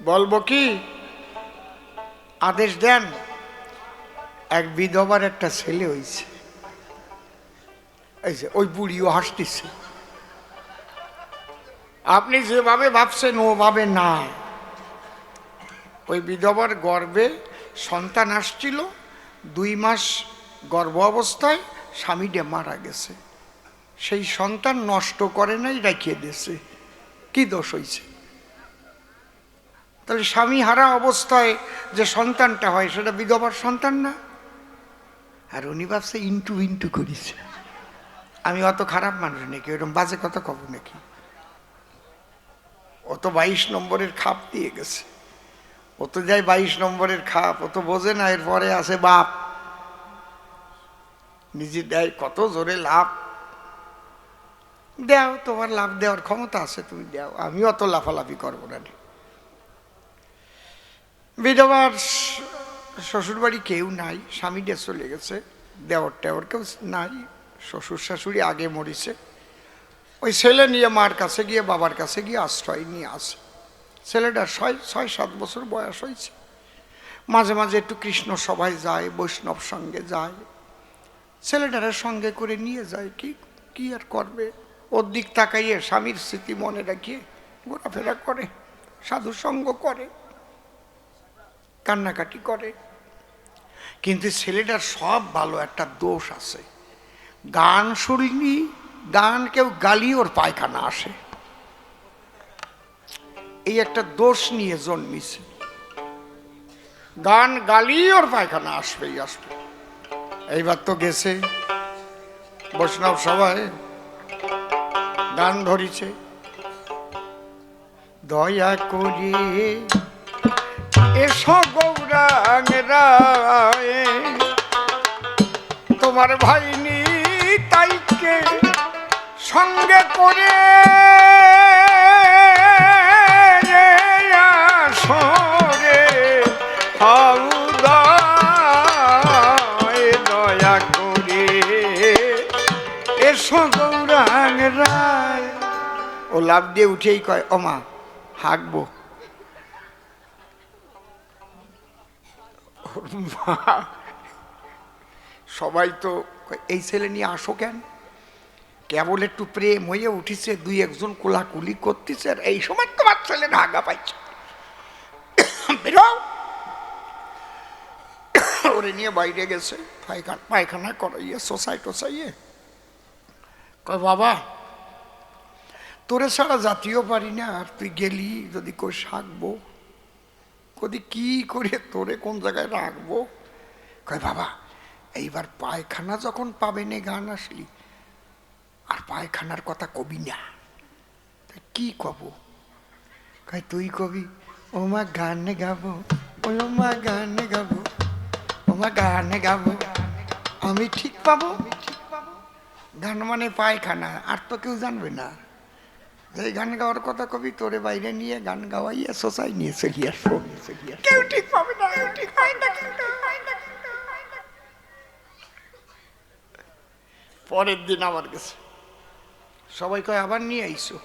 বলব কি? আদেশ দেন, এক বিধবার একটা ছেলে হয়েছে ওই বুড়িও হাসতেছে। আপনি যেভাবে ভাবছেন, ওভাবে না ওই বিধবার গর্বে সন্তান আসছিল, দুই মাস গর্ভ অবস্থায় স্বামীটা মারা গেছে। সেই সন্তান নষ্ট করে নাই রাখিয়ে দিয়েছে। কি দোষ হয়েছে তাহলে স্বামী হারা অবস্থায় যে সন্তানটা হয়, সেটা বিধবার সন্তান না? আর উনি ভাবছে, ইন্টু ইন্টু করেছে। আমি অত খারাপ মানুষ নাকি? ওরকম বাজে কথা কব নাকি? ও তো বাইশ নম্বরের খাপ দিয়ে গেছে। ও তো যায় বাইশ নম্বরের খাপ, ও তো বোঝে না, এরপরে আছে বাপ। নিজে দেয় কত জোরে লাভ। দেও, তোমার লাভ দেওয়ার ক্ষমতা আছে, তুমি দেও। আমি অত লাফালাফি করব না বিধবার শ্বশুরবাড়ি কেউ নাই স্বামীটা চলে গেছে দেওয়ার টেওয়ার কেউ নাই, শ্বশুর শাশুড়ি আগে মরিছে। ওই ছেলে নিয়ে মার কাছে গিয়ে, বাবার কাছে গিয়ে আশ্রয় নিয়ে আসে। ছেলেটা ছয় ছয়, সাত বছর বয়স হয়েছে। মাঝে মাঝে একটু কৃষ্ণ সভায় যায়, বৈষ্ণব সঙ্গে যায়। ছেলেটারা সঙ্গে করে নিয়ে যায়, কি কি আর করবে? ওর দিক তাকাইয়ে স্বামীর স্মৃতি মনে রাখিয়ে ঘোরাফেরা করে সাধু সঙ্গ করে। কান্নাকাটি করে। কিন্তু ছেলেটার সব ভালো একটা দোষ আছে। গান শুনলি, গান কেউ গালি ওর পায়খানা আসে। এই একটা দোষ নিয়ে জন্মিছে। গান গালি ওর পায়খানা আসবেই আসবে। এইবার তো গেছে বৈষ্ণব সবাই গান ধরিছে। দয়া করি এসো গৌরাং রায়। তোমার ভাই নি তাইকে সঙ্গে করে এসো গৌরাং রায়। ও লাভ দিয়ে উঠেই কয়, ওমা, হাঁকবো। সবাই তো এই ছেলে নিয়ে আসো কেন? কেবল একটু প্রেম হয়ে উঠিছে, দুই একজন কোলাকুলি করতেছে, আর এই সময় তোমার ছেলে ঢাকা পাইছে। ওরে নিয়ে বাইরে গেছে, পায়খানা পায়খানা করাইয়ে সোসাই টোসাইয়ে কয়, বাবা, তোরে ছাড়া জাতীয় পারি না, আর তুই গেলি যদি কই শাকবো কদি কি করে তোরে কোন জায়গায় রাখব? কয়, বাবা, এইবার পায়খানা যখন পাবেনে গান আসলি, আর পায়খানার কথা কবি না। কি কব? কয়, তুই কবি, ও মা গানে গাবো, ও মা গানে গাবো, ও মা গানে গাবো, আমি ঠিক পাবো? গান মানে পায়খানা, আর তো কেউ জানবে না। এই গান গাওয়ার কথা কবি তোরে বাইরে নিয়ে গান গাওয়াইয়া সোসাই নিয়ে চলি আসব কেউ ঠিক পাবে না কেউ ঠিক হয় না। পরের দিন আমার গেছে সবাই কয় আবার নিয়ে আইসো।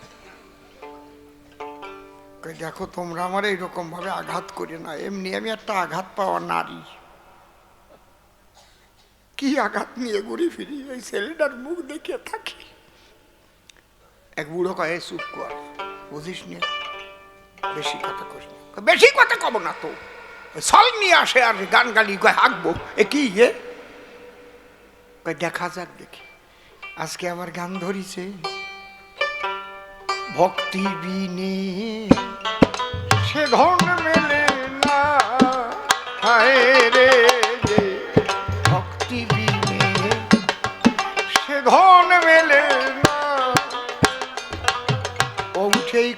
কয় দেখো তোমরা আমার এইরকম ভাবে আঘাত করে না। এমনি আমি একটা আঘাত পাওয়া নারী। কি আঘাত নিয়ে ঘুরি ফিরি? এই ছেলেটার মুখ দেখে থাকি। এক বুড়ো কয়ে চুপ কর। বুঝিস নি? বেশি কথা করিস বেশি কথা কব না তো। সল নিয়ে আসে আর গান গালি কয়, হাঁকবো। এ কি কয়, দেখা যাক দেখি। আজকে আবার গান ধরিছে। ভক্তি বিনে সে ধন মেলে না। হায় রে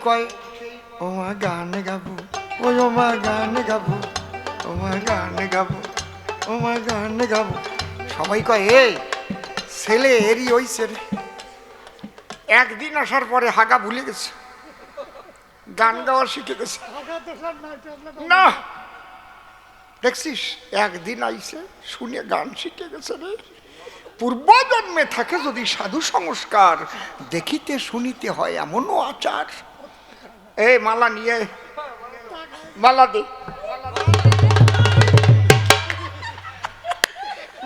কয় ও মা গান গাবো ও মা গান গাবো ও মা গান গাবো ও মা গান গাবো সবাই কয়, এই ছেলে এরই হইছে রে। একদিন আসার পরে হাগা ভুলে গেছে। গান গাওয়া শিখে গেছে। না। দেখছিস, একদিন আইছে, শুনে গান শিখে গেছে রে। পূর্বজন্মে থাকে যদি সাধু সংস্কার, দেখিতে শুনিতে হয় এমনও আচার। এই মালা নিয়ে মালা দে।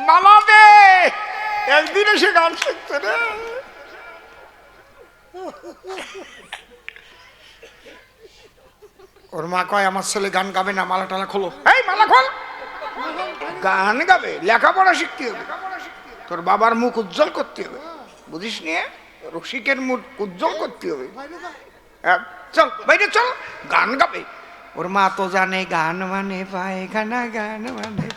মালা দে। একদিন এসে গান শিখতে রে। ওর মা কয় আমার ছেলে গান গাবে না মালা টালা খোলো। এই মালা খোল। গান গাবে লেখাপড়া শিখতে হবে। তোর বাবার মুখ উজ্জ্বল করতে হবে। বুঝিস নিয়ে রসিকের মুখ উজ্জ্বল করতে হবে। হ্যাঁ, চল, বাইরে চল। গান গাবে। ওর মা তো জানে, গান মানে পায়খানা, গান মানে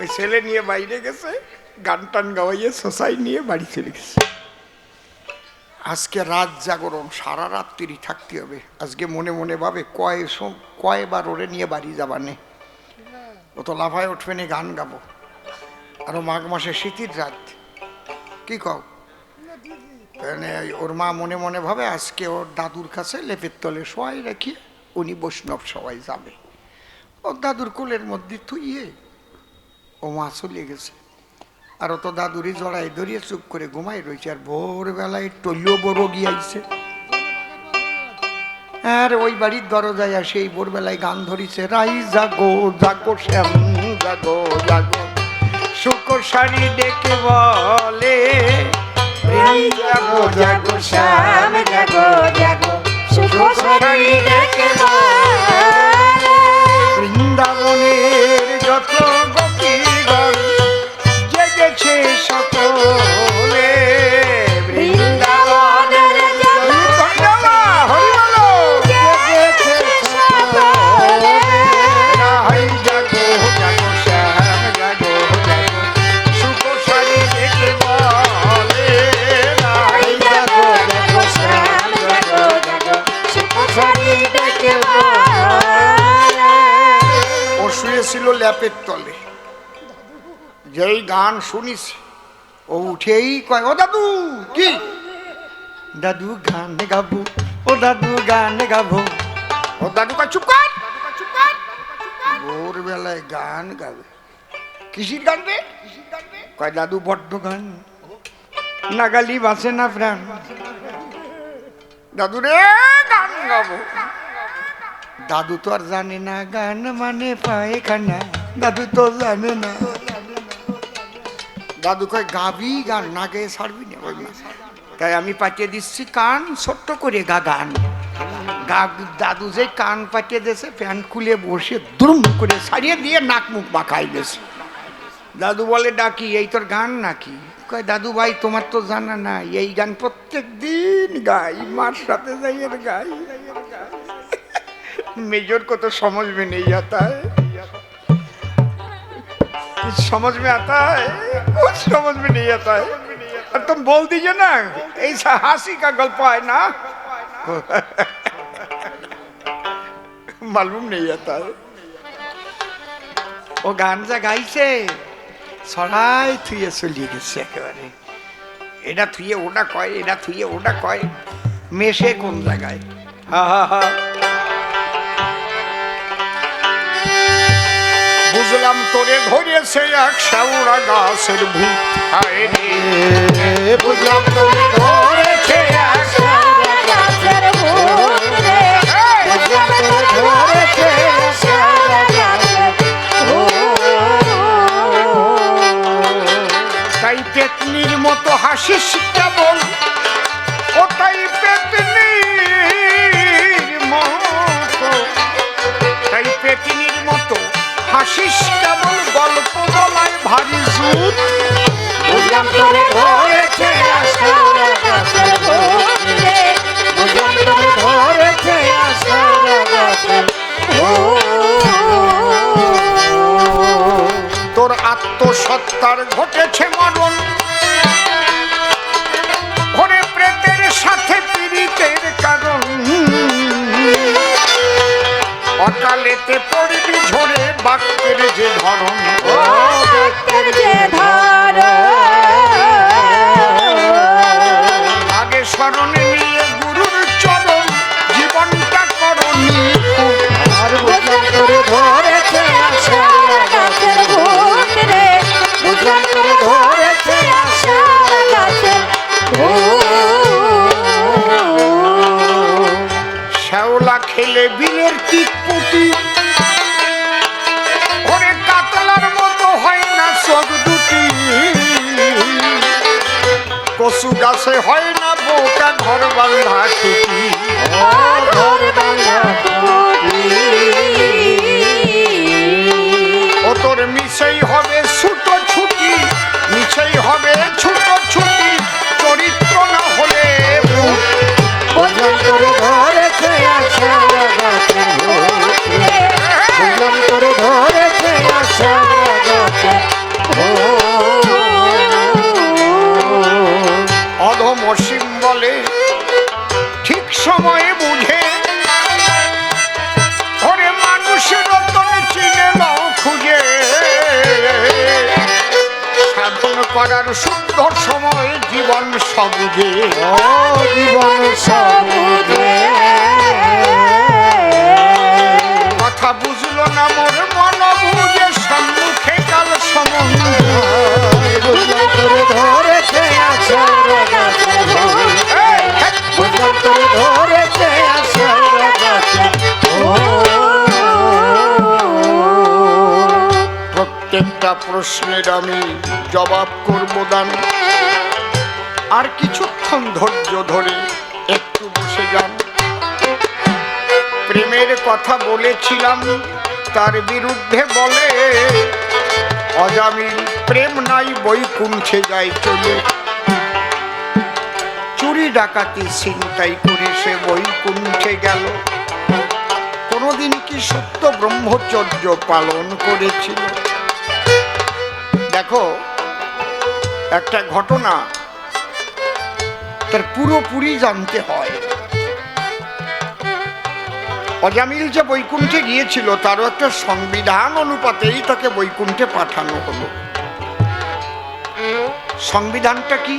ওই ছেলে নিয়ে বাইরে গেছে, গান টান গাওয়াইয়ে সোসাই নিয়ে বাড়ি চলে গেছে। আজকে রাত জাগরণ, সারা রাত্রি থাকতে হবে। আজকে মনে মনে ভাবে, কয় কয়বার ওরে নিয়ে বাড়ি যাবানে। ও তো লাফায় উঠবে গান গাবো। আরও মাঘ মাসে শীতের রাত। কি কও? ওর মা মনে মনে ভাবে, আজকে ওর দাদুর কাছে লেপের তলে শোয়াই রাখি উনি বৈষ্ণব সবাই যাবে। ওর দাদুর কোলের মধ্যে থুইয়ে ও মা চলে গেছে। আর তো দাদুরি জড়াই ধরিয়ে চুপ করে ঘুমাই রয়েছে আর ভোরবেলায় টলিও বড় গিয়াইছে। আর ওই বাড়ির দরজায় আসে, এই ভোরবেলায় গান ধরিছে, রাই জাগো জাগো শ্যাম, জাগো জাগো। শুকর শাড়ি ডেকে বলে জাগো জাগো শ্যাম জাগো জাগো সুখ শরীর ডেকে ল্যাপের তলে। যেই গান শুনিস ও উঠেই কয়, ও দাদু, কি? দাদু গান গাবো, ও দাদু গান গাবো। ও দাদু কয়, চুপ কর। ভোরবেলায় গান গাবে। কিসির গান রে? কয়, দাদু বড্ড গান। নাগালি বাঁচে না প্রাণ। দাদু রে, গান গাবো। দাদু তো আর জানে না, গান মানে পায়খানা। দাদু তো জানে না। দাদু কয়, গাবি গান না। গে ছাড়বি না। তাই আমি পাঠিয়ে দিচ্ছি কান, ছোট্ট করে গা গান দাদু যে কান পাঠিয়ে দিয়েছে, ফ্যান খুলে বসে দুরুম করে ছাড়িয়ে দিয়ে নাক মুখ বাঁকাই গেছে দাদু বলে, ডাকি, এই তোর গান নাকি? কয়, দাদু ভাই, তোমার তো জানা নাই, এই গান প্রত্যেক দিন গাই, মার সাথে যাই গাই। মেজর কত সমজ মেনে যাতায় समझ में आता है कुछ समझ में नहीं आता है और तुम बोल दीजिए ना ऐसा हंसी का गल्प है ना मालूम नहीं आता है ও গান যা গাইছে সরাই থুয়ে চলিয়ে গেছে একেবারে এটা থুয়ে ওটা কয় এটা থুয়ে ওটা কয় মেশে কোন জায়গায় হা হা হা বুঝলাম তোরে ধরেছে এক শাউরা গাছের ভূত বুঝলাম তোরে ধরেছে। তাই পেতনির মতো হাসিস ভারী জুত বুঝলাম তোরে তোর আত্মসত্তার ঘটেছে মরণ। অকালেতে পড়বি ঝরে বাক্যের যে ধরন। বাক্যের যে ধার গাছে হয় না বোকা ঘর বান্ধা বলে, ঠিক সময়ে বুঝে। ওরে মানুষের রতন চিনে নাও খুঁজে। সাধন করার সুন্দর সময় জীবন সবুজে। জীবন সবুজে। প্রত্যেকটা প্রশ্নের আমি জবাব করব দান। আর কিছুক্ষণ ধৈর্য ধরে একটু বসে যান। প্রেমের কথা বলেছিলাম, তার বিরুদ্ধে বলে, অজামিল প্রেম নাই, বৈকুণ্ঠে যায় চলে। চুরি ডাকাতি ছিনতাই করে সে বই বৈকুণ্ঠে গেল। কোনোদিন কি সত্য ব্রহ্মচর্য পালন করেছিল? দেখো, একটা ঘটনা তার পুরোপুরি জানতে হয়। অজামিল যে বৈকুণ্ঠে গিয়েছিল, তারও একটা সংবিধান অনুপাতেই তাকে বৈকুণ্ঠে পাঠানো হলো। সংবিধানটা কি?